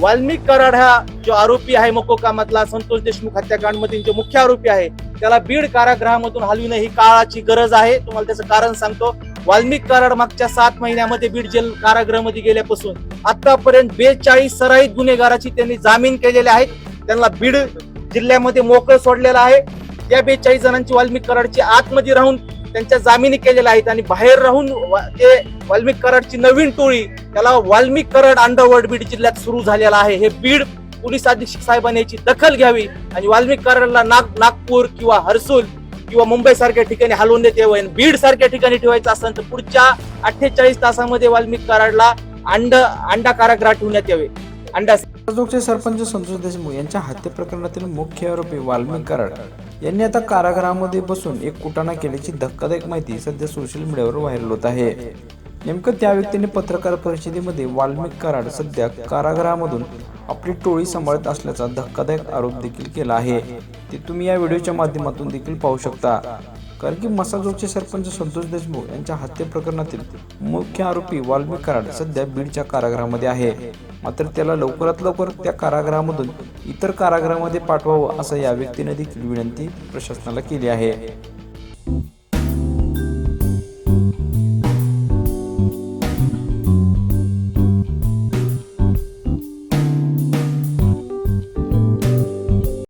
वाल्मिक कराड हा जो आरोपी आहे मकोकामधला संतोष देशमुख हत्याकांडमधील जो मुख्य आरोपी आहे त्याला बीड कारागृहामधून हलविणं ही काळाची गरज आहे. तुम्हाला त्याचं कारण सांगतो. वाल्मिक कराड मागच्या सात महिन्यामध्ये बीड जेल कारागृहामध्ये गेल्यापासून आतापर्यंत बेचाळीस सराईत गुन्हेगाराची त्यांनी जामीन केलेले आहेत त्यांना बीड जिल्ह्यामध्ये मोकळं सोडलेलं आहे. या बेचाळीस जणांची वाल्मिक कराडची आतमध्ये राहून त्यांच्या जामिनी केलेल्या आहेत आणि बाहेर राहून ते वाल्मिक कराडची नवीन टोळी त्याला वाल्मिक करड अंडरवर्ल्ड बीड जिल्ह्यात सुरू झालेला आहे. हे बीड पोलीस अधीक्षक साहेबांनी याची दखल घ्यावी आणि वाल्मिक करडला नाग नागपूर किंवा हर्सुल किंवा मुंबई सारख्या ठिकाणी हलवून देत आणि बीड सारख्या ठिकाणी ठेवायचं असेल तर पुढच्या अठ्ठेचाळीस तासामध्ये वाल्मिक कराडला अंड अंडा कारागृहात ठेवण्यात यावे. अंडा सरपंच संतोष देशमुख यांच्या हत्ये प्रकरणातील मुख्य आरोपी वाल्मिक कराड यांनी आता कारागृहामध्ये बसून एक कुटाणा केल्याची धक्कादायक माहिती सध्या सोशल मीडियावर व्हायरल होत आहे. नेमकं त्या व्यक्तीने पत्रकार परिषदेमध्ये वाल्मिक कराड सध्या कारागृहामधून आपली टोळी सांभाळत असल्याचा धक्कादायक आरोप देखील केला आहे. ते तुम्ही या व्हिडिओच्या माध्यमातून देखील पाहू शकता. कारण की मसाजोगचे सरपंच संतोष देशमुख यांच्या हत्ये प्रकरणातील मुख्य आरोपी वाल्मिक कराड सध्या बीडच्या कारागृहामध्ये आहे. मात्र त्याला लवकरात लवकर त्या कारागृहामधून इतर कारागृहामध्ये पाठवावं असं या व्यक्तीने देखील विनंती प्रशासनाला केली आहे.